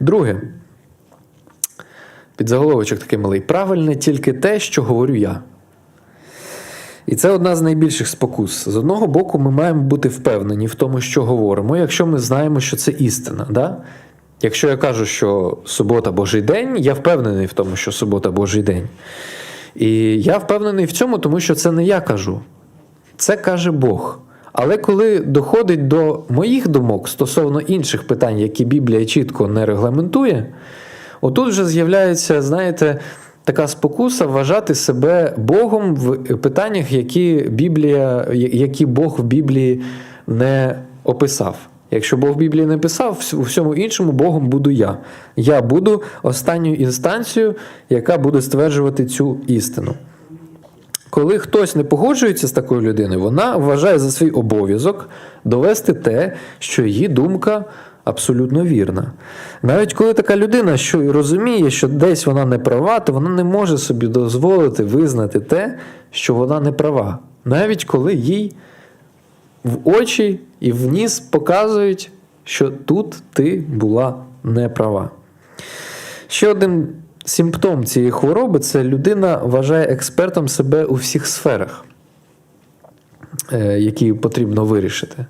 Друге. Підзаголовочок такий малий. Правильне тільки те, що говорю я. І це одна з найбільших спокус. З одного боку, ми маємо бути впевнені в тому, що говоримо, якщо ми знаємо, що це істина. Да? Якщо я кажу, що субота Божий день, я впевнений в тому, що субота Божий день. І я впевнений в цьому, тому що це не я кажу, це каже Бог. Але коли доходить до моїх думок стосовно інших питань, які Біблія чітко не регламентує, отут вже з'являється, знаєте, така спокуса вважати себе Богом в питаннях, які Біблія, які Бог в Біблії не описав. Якщо Бог в Біблії не писав, у всьому іншому Богом буду я. Я буду останньою інстанцією, яка буде стверджувати цю істину. Коли хтось не погоджується з такою людиною, вона вважає за свій обов'язок довести те, що її думка абсолютно вірна. Навіть коли така людина, що і розуміє, що десь вона не права, то вона не може собі дозволити визнати те, що вона не права. Навіть коли їй в очі і в ніс показують, що тут ти була не права. Ще один симптом цієї хвороби це людина вважає експертом себе у всіх сферах, е, які потрібно вирішити.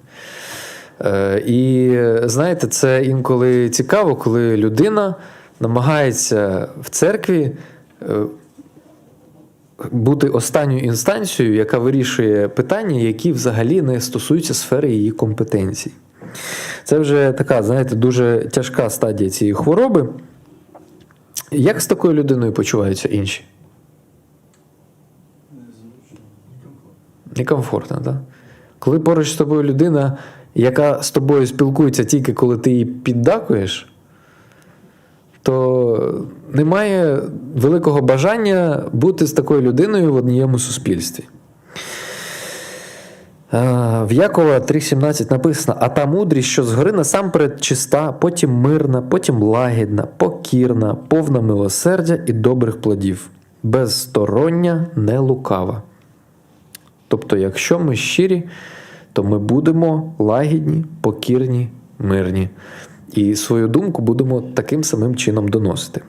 Е, І знаєте, це інколи цікаво, коли людина намагається в церкві е, бути останньою інстанцією, яка вирішує питання, які взагалі не стосуються сфери її компетенцій. Це вже така, знаєте, дуже тяжка стадія цієї хвороби. Як з такою людиною почуваються інші? Некомфортно, так? Коли поруч з тобою людина, яка з тобою спілкується тільки коли ти її піддакуєш, то немає великого бажання бути з такою людиною в однієму суспільстві. А, В Якова 3,17 написано: а та мудрість, що згори насамперед чиста, потім мирна, потім лагідна, покірна, повна милосердя і добрих плодів, безстороння, не лукава. Тобто, якщо ми щирі, то ми будемо лагідні, покірні, мирні. І свою думку будемо таким самим чином доносити.